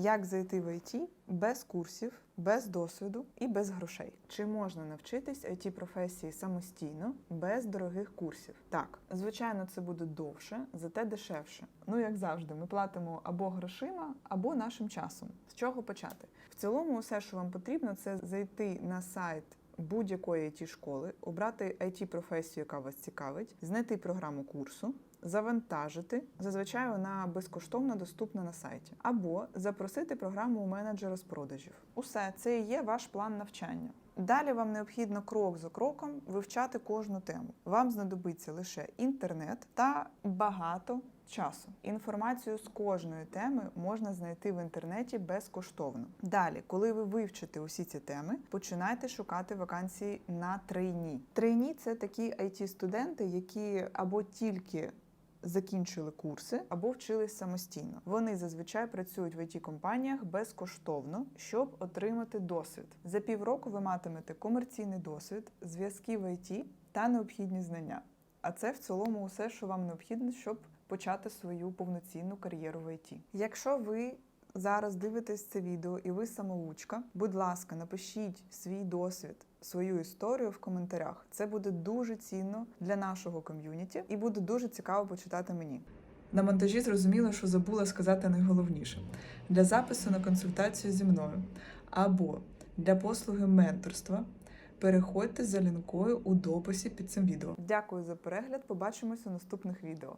Як зайти в ІТ без курсів, без досвіду і без грошей? Чи можна навчитись it професії самостійно, без дорогих курсів? Так, звичайно, це буде довше, зате дешевше. Ну як завжди, ми платимо або грошима, або нашим часом. З чого почати? В цілому, все, що вам потрібно, це зайти на сайт. Будь-якої it школи, обрати it професію, яка вас цікавить, знайти програму курсу, завантажити. Зазвичай вона безкоштовно доступна на сайті, або запросити програму у менеджера з продажів. Усе це і є ваш план навчання. Далі вам необхідно крок за кроком вивчати кожну тему. Вам знадобиться лише інтернет та багато часу. Інформацію з кожної теми можна знайти в інтернеті безкоштовно. Далі, коли ви вивчите усі ці теми, починайте шукати вакансії на трейні. Трейні це такі it студенти які або тільки закінчили курси або вчились самостійно. Вони зазвичай працюють в it компаніях безкоштовно, щоб отримати досвід. За півроку ви матимете комерційний досвід, зв'язки в IT та необхідні знання. А це в цілому усе, що вам необхідно, щоб почати свою повноцінну кар'єру в IT. Якщо ви зараз дивитесь це відео і ви самоучка, будь ласка, напишіть свій досвід, свою історію в коментарях. Це буде дуже цінно для нашого ком'юніті і буде дуже цікаво почитати мені. На монтажі зрозуміло, що забула сказати найголовніше для запису на консультацію зі мною або для послуги менторства. Переходьте за лінкою у дописі під цим відео. Дякую за перегляд. Побачимось у наступних відео.